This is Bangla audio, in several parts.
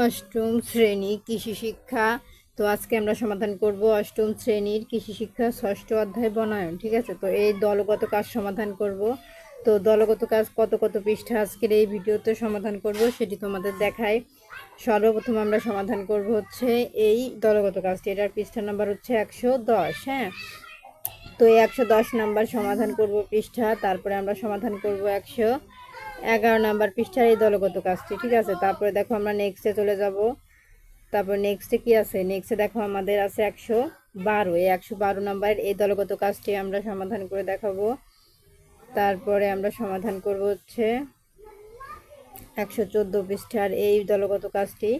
অষ্টম শ্রেণি কৃষি শিক্ষা। তো আজকে আমরা সমাধান করব অষ্টম শ্রেণির কৃষি শিক্ষা, ষষ্ঠ অধ্যায় বনায়ন, ঠিক আছে? তো এই দলগত কাজ সমাধান করব। তো দলগত কাজ কত কত পৃষ্ঠা আজকের এই ভিডিওতে সমাধান করব সেটি তোমাদের দেখায় সর্বপ্রথম আমরা সমাধান করব হচ্ছে এই দলগত কাজটি। এটার পৃষ্ঠা নাম্বার হচ্ছে একশো দশ হ্যাঁ? তো এই একশো দশ নাম্বার সমাধান করব পৃষ্ঠা, তারপরে আমরা সমাধান করব একশো এগারো নাম্বার পৃষ্ঠার এই দলগত কাজটি, ঠিক আছে? তারপরে দেখো আমরা নেক্সটে চলে যাব। তারপর নেক্সটে কি আছে? নেক্সটে দেখো আমাদের আছে একশো বারো। এই একশো বারো নাম্বারের এই দলগত কাজটি আমরা সমাধান করে দেখাবো। তারপরে আমরা সমাধান করব হচ্ছে একশো চোদ্দ পৃষ্ঠার এই দলগত কাজটি।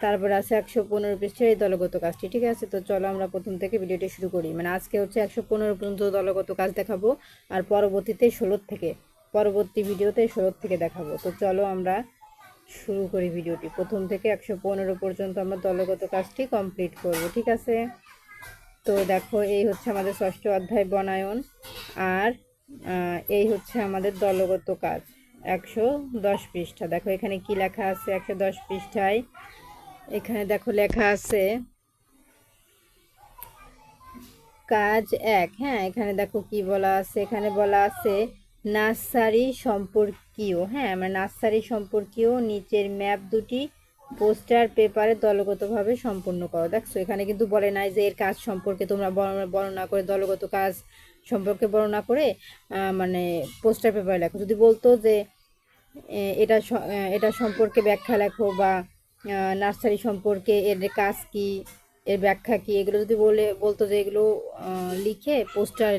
তারপরে আছে একশো পনেরো পৃষ্ঠার এই দলগত কাজটি, ঠিক আছে? তো চলো আমরা প্রথম থেকে ভিডিওটি শুরু করি। মানে আজকে হচ্ছে একশো পনেরো পর্যন্ত দলগত কাজ দেখাবো, আর পরবর্তীতে ষোলোর থেকে। পরবর্তী ভিডিওতে ষোলোর থেকে দেখাবো। তো চলো আমরা শুরু করি ভিডিওটি। প্রথম থেকে একশো পনেরো পর্যন্ত আমরা দলগত কাজটি কমপ্লিট করব, ঠিক আছে? তো দেখো, এই হচ্ছে আমাদের ষষ্ঠ অধ্যায় বনায়ন, আর এই হচ্ছে আমাদের দলগত কাজ, একশো দশ পৃষ্ঠা। দেখো, এখানে কি লেখা আছে? একশো দশ পৃষ্ঠায় এখানে দেখো লেখা আছে, কাজ এক হ্যাঁ? এখানে দেখো কি বলা আছে? এখানে বলা আছে নার্সারি সম্পর্কীয় হ্যাঁ মানে নার্সারি সম্পর্কীয় নিচের ম্যাপ দুটি পোস্টার পেপারে দলগতভাবে সম্পূর্ণ করো। দেখছ, এখানে কিন্তু বলে নাই যে এর কাজ সম্পর্কে তোমরা বর্ণনা- বর্ণনা করে, দলগত কাজ সম্পর্কে বর্ণনা করে মানে পোস্টার পেপারে লেখো। যদি বলতো যে এটা এটা সম্পর্কে ব্যাখ্যা লেখো বা নার্সারি সম্পর্কে এর কাজ কি এর ব্যাখ্যা কি? এগুলো যদি বলে, বলতো যে এগুলো লিখে পোস্টার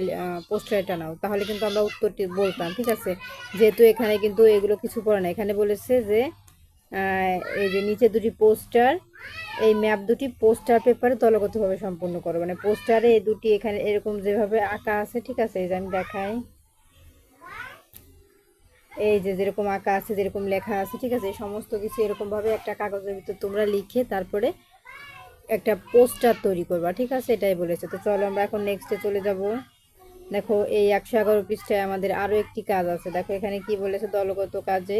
পোস্টারে টানাও তাহলে কিন্তু আমরা উত্তরটি বলতাম, ঠিক আছে? যেহেতু এখানে কিন্তু এগুলো কিছু পড়ে না, এখানে বলেছে যে এই যে নিচে দুটি পোস্টার, এই ম্যাপ দুটি পোস্টার পেপারে দলগতভাবে সম্পূর্ণ করো মানে পোস্টারে এই দুটি এখানে এরকম যেভাবে আঁকা আছে, ঠিক আছে? এই যে আমি দেখাই। এই যে যেরকম আঁকা আছে, যেরকম লেখা আছে, ঠিক আছে? এই সমস্ত কিছু এরকমভাবে একটা কাগজের ভিতর তোমরা লিখে তারপরে একটা পোস্টার তৈরি করবা, ঠিক আছে? এটাই বলেছে। তো চলো আমরা এখন নেক্সটে চলে যাব। দেখো, এই একশো এগারো পৃষ্ঠায় আমাদের আরও একটি কাজ আছে। দেখো, এখানে কি বলেছে দলগত কাজে?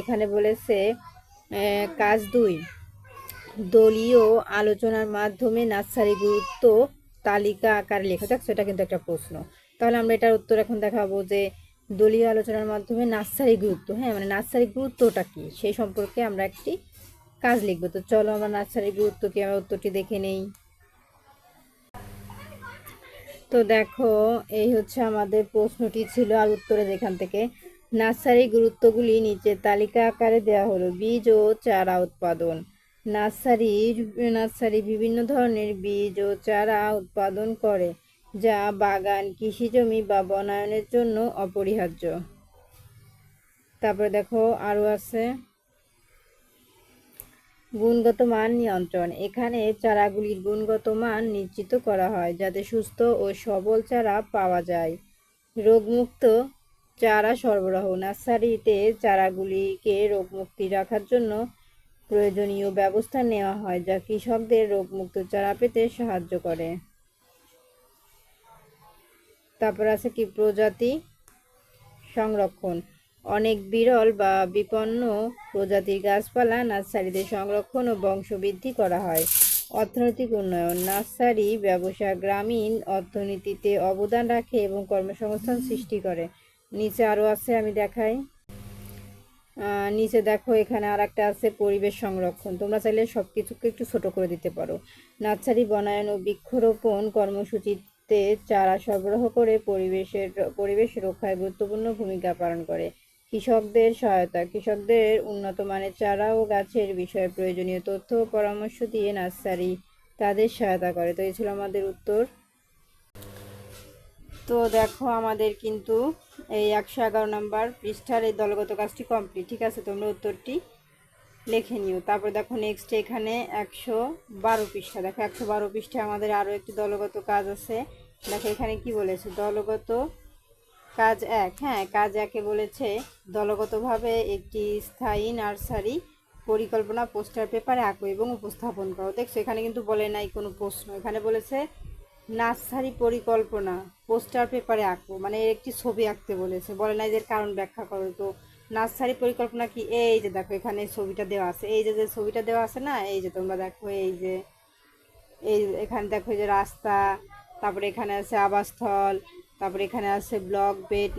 এখানে বলেছে কাজ দুই। দলীয় আলোচনার মাধ্যমে নার্সারি গুরুত্ব তালিকা আকারে লেখা। দেখছ এটা কিন্তু একটা প্রশ্ন। তাহলে আমরা এটার উত্তর এখন দেখাবো যে, দলীয় আলোচনার মাধ্যমে নার্সারি গুরুত্ব হ্যাঁ? মানে নার্সারি গুরুত্বটা কি? সেই সম্পর্কে আমরা একটি কাজ লিখব। তো চলো আমার নার্সারি গুরুত্ব কি? আমরা উত্তরটি দেখে নেই। তো দেখো, এই হচ্ছে আমাদের প্রশ্নটি ছিল আর উত্তরে যেখান থেকে। নার্সারি গুরুত্বগুলি নিচে তালিকা আকারে দেওয়া হলো, বীজ ও চারা উৎপাদন। নার্সারির, নার্সারি বিভিন্ন ধরনের বীজ ও চারা উৎপাদন করে, যা বাগান, কৃষিজমি বা বনায়নের জন্য অপরিহার্য। তারপরে দেখো, আরও আছে। গুণগত মান নিয়ন্ত্রণ। এখানে চারাগুলির গুণগত মান নিশ্চিত করা হয় যাতে সুস্থ ও সবল চারা পাওয়া যায়। রোগমুক্ত চারা সরবরাহ। নার্সারিতে চারাগুলিকে রোগমুক্তি রাখার জন্য প্রয়োজনীয় ব্যবস্থা নেওয়া হয় যা কৃষকদের রোগমুক্ত চারা পেতে সাহায্য করে। তারপর আছে কি? প্রজাতি সংরক্ষণ। অনেক বিরল বা বিপন্ন প্রজাতির গাছপালা নার্সারিতে সংরক্ষণ ও বংশবৃদ্ধি করা হয়। অর্থনৈতিক উন্নয়ন, নার্সারি ব্যবসা, গ্রামীণ অর্থনীতিতে অবদান রাখে এবং কর্মসংস্থান সৃষ্টি করে। নিচে আরও আছে, আমি দেখাই। নিচে দেখো, এখানে আর একটা আছে, পরিবেশ সংরক্ষণ। তোমরা চাইলে সব কিছুকে একটু ছোট করে দিতে পারো। নার্সারি বনায়ন ও বৃক্ষরোপণ কর্মসূচিতে চারা সরবরাহ করে পরিবেশের, পরিবেশ রক্ষায় গুরুত্বপূর্ণ ভূমিকা পালন করে। কৃষকদের সহায়তা, কৃষকদের উন্নত মানের চারা ও গাছের বিষয়ে প্রয়োজনীয় তথ্য ও পরামর্শ দিয়ে নার্সারি তাদের সহায়তা করে। তো এই ছিল আমাদের উত্তর। তো দেখো আমাদের কিন্তু এই একশো এগারো নাম্বার পৃষ্ঠার এই দলগত কাজটি কমপ্লিট ঠিক আছে? তোমরা উত্তরটি লিখে নিও। তারপর দেখো নেক্সট এখানে একশো বারো পৃষ্ঠা। দেখো একশো বারো পৃষ্ঠায় আমাদের আরও একটি দলগত কাজ আছে। দেখো এখানে কি বলেছে? দলগত কাজ এক। হ্যাঁ কাজ একে বলেছে দলগতভাবে একটি স্থায়ী নার্সারি পরিকল্পনা পোস্টার পেপারে আঁকো এবং উপস্থাপন করো। দেখছ, এখানে কিন্তু বলে নাই কোনো প্রশ্ন। এখানে বলেছে, নার্সারি পরিকল্পনা পোস্টার পেপারে আঁকো। মানে একটি ছবি আঁকতে বলেছে। বলে নাই যে কারণ ব্যাখ্যা করো। তো নার্সারি পরিকল্পনা কি? এই যে দেখো, এখানে ছবিটা দেওয়া আছে। এই যে যে ছবিটা দেওয়া আছে না, এই যে তোমরা দেখো, এই যে, এই এখানে দেখো যে রাস্তা, তারপরে এখানে আছে আবাসস্থল তারপরে এখানে আছে ব্লক, বেড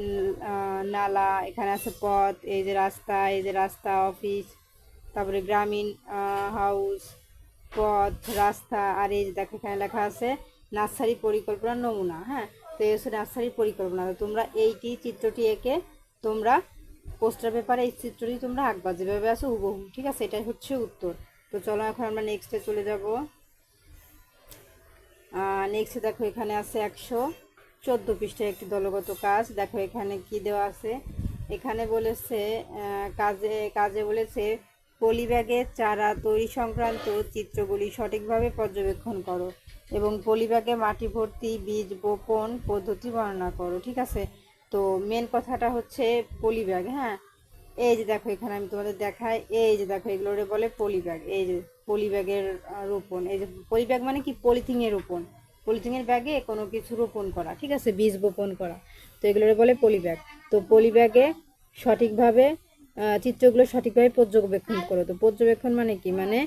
নালা, এখানে আছে পথ, এই যে রাস্তা, এই যে রাস্তা, অফিস, তারপরে গ্রামীণ হাউস, পথ, রাস্তা, আর এই যে দেখো এখানে লেখা আছে নার্সারি পরিকল্পনার নমুনা হ্যাঁ? তো এই হচ্ছে নার্সারি পরিকল্পনা। তোমরা এইটি চিত্রটি এঁকে তোমরা পোস্টার পেপারে এই চিত্রটি তোমরা আঁকবা, যেভাবে আছে হুবহু, ঠিক আছে? এটাই হচ্ছে উত্তর। তো চলো এখন আমরা নেক্সটে চলে যাব। নেক্সটে দেখো এখানে আছে একশো চোদ্দ পৃষ্ঠায় একটি দলগত কাজ। দেখো এখানে কি দেওয়া আছে? এখানে বলেছে কাজে কাজে বলেছে পলিব্যাগের চারা তৈরি সংক্রান্ত চিত্রগুলি সঠিকভাবে পর্যবেক্ষণ করো এবং পলিব্যাগে মাটি ভর্তি বীজ বপন পদ্ধতি বর্ণনা করো, ঠিক আছে? তো মেন কথাটা হচ্ছে পলিব্যাগ হ্যাঁ? এই যে দেখো, এখানে আমি তোমাদের দেখাই, এই যে দেখো, এগুলোরে বলে পলিব্যাগ, এই যে পলিব্যাগের রোপণ, এই যে পলিব্যাগ মানে কি? পলিথিনের রোপণ। পলিথিনের ব্যাগে কোনো কিছু রোপণ করা, ঠিক আছে? বীজ বপন করা। তো এগুলোরে বলে পলিব্যাগ তো পলিব্যাগে সঠিকভাবে চিত্রগুলো সঠিকভাবে পর্যবেক্ষণ করো। তো পর্যবেক্ষণ মানে কি? মানে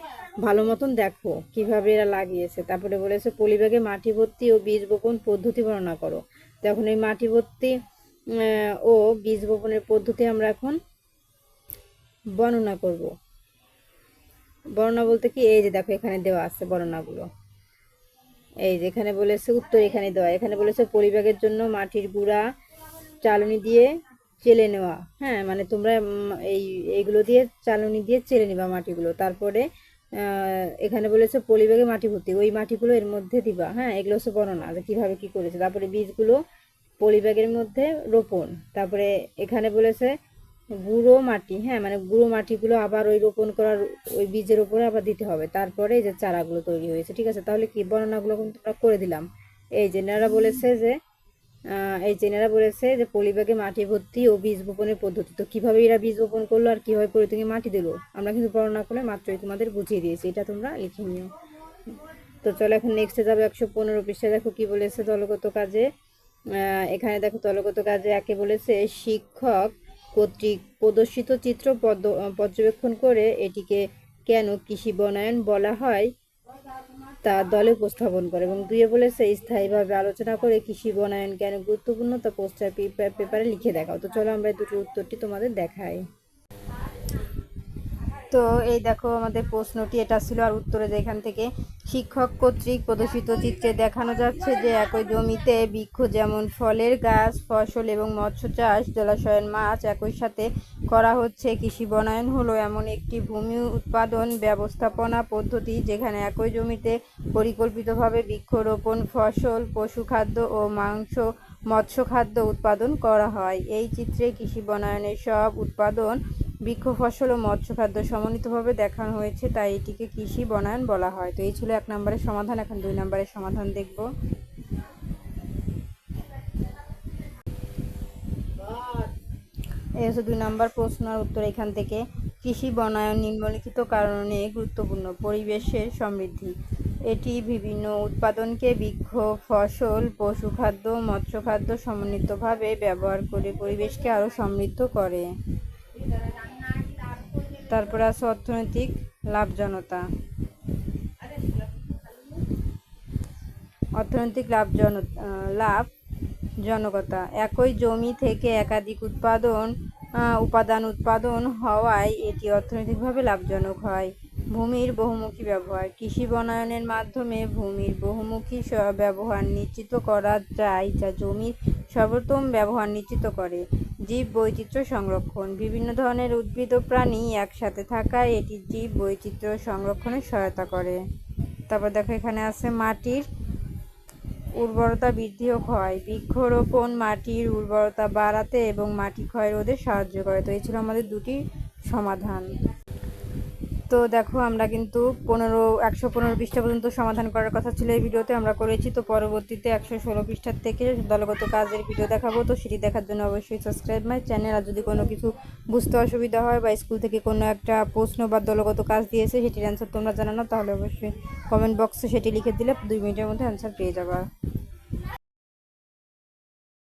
ভালো মতন দেখো কীভাবে এরা লাগিয়েছে। তারপরে বলেছে পলিব্যাগে মাটি ভর্তি ও বীজ বপন পদ্ধতি বর্ণনা করো। তো এখন এই মাটি ভর্তি ও বীজ বপনের পদ্ধতি আমরা এখন বর্ণনা করব। বর্ণনা বলতে কি? এই যে দেখো এখানে দেওয়া আছে বর্ণনাগুলো। এই যে এখানে বলেছে উত্তর এখানে দেওয়া। এখানে বলেছে পরিবেগের জন্য মাটির গুঁড়া, চালনি দিয়ে চেলে নেওয়া। হ্যাঁ মানে তোমরা এই, এইগুলো দিয়ে চালনি দিয়ে চেলে নেবা মাটিগুলো। তারপরে এখানে বলেছে পলিব্যাগে মাটি ভর্তি। ওই মাটিগুলো এর মধ্যে দিবা। হ্যাঁ এগুলো হচ্ছে বর্ণনা যে কীভাবে কী করেছে। তারপরে বীজগুলো পলিব্যাগের মধ্যে রোপণ। তারপরে এখানে বলেছে গুঁড়ো মাটি হ্যাঁ মানে গুঁড়ো মাটিগুলো আবার ওই রোপণ করার ওই বীজের উপরে আবার দিতে হবে। তারপরে এই যে চারাগুলো তৈরি হয়েছে, ঠিক আছে? তাহলে কি বর্ণনাগুলো কিন্তু আমরা করে দিলাম। এই যে বলেছে যে এই যে বলেছে যে পলিব্যাগে মাটি ভর্তি ও বীজ বপনের পদ্ধতি। তো কীভাবে এরা বীজ বপন করল আর কীভাবে পলিথিনে মাটি দিলো? আমরা কিন্তু বর্ণনা করে মাত্রই তোমাদের বুঝিয়ে দিয়েছি। এটা তোমরা লিখে নিও। তো চলো এখন নেক্সটে যাবে একশো পনেরো পৃষ্ঠায় দেখো কি বলেছে দলগত কাজে। এখানে দেখো দলগত কাজে একে বলেছে শিক্ষক কর্তৃক প্রদর্শিত চিত্র পর্যবেক্ষণ করে এটিকে কেন কৃষি বনায়ন বলা হয় তা দলে উপস্থাপন করে এবং দুয়ে বলেছে, স্থায়ীভাবে আলোচনা করে কৃষি বনায়ন কেন গুরুত্বপূর্ণ তা পোস্টার পেপারে লিখে দেখাও। তো চলো আমরা দুটো উত্তরটি তোমাদের দেখাই। তো এই দেখো আমাদের প্রশ্নটি, এটা ছিল আর উত্তরে যে এখান থেকে, শিক্ষক কর্তৃক প্রদর্শিত চিত্রে দেখানো যাচ্ছে যে একই জমিতে বৃক্ষ যেমন ফলের গাছ, ফসল এবং মৎস্য চাষ, জলাশয়ের মাছ একই সাথে করা হচ্ছে, কৃষি বনায়ন হলো এমন একটি ভূমি উৎপাদন ব্যবস্থাপনা পদ্ধতি যেখানে একই জমিতে পরিকল্পিতভাবে বৃক্ষরোপণ, ফসল পশু খাদ্য ও মাংস মৎস্য খাদ্য উৎপাদন করা হয়। এই চিত্রে কৃষি বনায়নের সব উৎপাদন বৃক্ষ, ফসল ও মৎস্য খাদ্য সমন্বিতভাবে দেখানো হয়েছে, তাই এটিকে কৃষি বনায়ন বলা হয়। তো এই ছিল এক নম্বরের সমাধান, এখন দুই নম্বরের সমাধান দেখব। এই হচ্ছে দুই নম্বর প্রশ্ন আর উত্তর এখান থেকে। কৃষি বনায়ন নিম্নলিখিত কারণে গুরুত্বপূর্ণ। পরিবেশের সমৃদ্ধি। এটি বিভিন্ন উৎপাদনকে বৃক্ষ, ফসল পশু খাদ্য মৎস্য খাদ্য সমন্বিতভাবে ব্যবহার করে পরিবেশকে আরও সমৃদ্ধ করে। তারপরে আছে অর্থনৈতিক লাভজনতা। অর্থনৈতিক লাভজন লাভ জনকতা একই জমি থেকে একাধিক উৎপাদন উপাদান উৎপাদন হওয়ায় এটি অর্থনৈতিকভাবে লাভজনক হয়। ভূমির বহুমুখী ব্যবহার। কৃষি বনায়নের মাধ্যমে ভূমির বহুমুখী ব্যবহার নিশ্চিত করা যায় যা জমির সর্বোত্তম ব্যবহার নিশ্চিত করে। জীব বৈচিত্র্য সংরক্ষণ। বিভিন্ন ধরনের উদ্ভিদ ও প্রাণী একসাথে থাকায় এটি জীব বৈচিত্র্য সংরক্ষণে সহায়তা করে। তারপর দেখো, এখানে আছে মাটির উর্বরতা বৃদ্ধিও ক্ষয়। বৃক্ষরোপণ মাটির উর্বরতা বাড়াতে এবং মাটি ক্ষয় রোধে সাহায্য করে। তো এই ছিল আমাদের দুটি সমাধান। তো দেখো, আমরা কিন্তু পনেরো, একশো পনেরো পৃষ্ঠা পর্যন্ত সমাধান করার কথা ছিল এই ভিডিওতে, আমরা করেছি। তো পরবর্তীতে একশো ষোলো পৃষ্ঠার থেকে দলগত কাজের ভিডিও দেখাবো। তো সেটি দেখার জন্য অবশ্যই সাবস্ক্রাইব মাই চ্যানেল আর যদি কোনো কিছু বুঝতে অসুবিধা হয় বা স্কুল থেকে কোনো একটা প্রশ্ন বা দলগত কাজ দিয়েছে, সেটির অ্যান্সার তোমরা জানানো, তাহলে অবশ্যই কমেন্ট বক্সে সেটি লিখে দিলে দুই মিনিটের মধ্যে অ্যান্সার পেয়ে যাবা।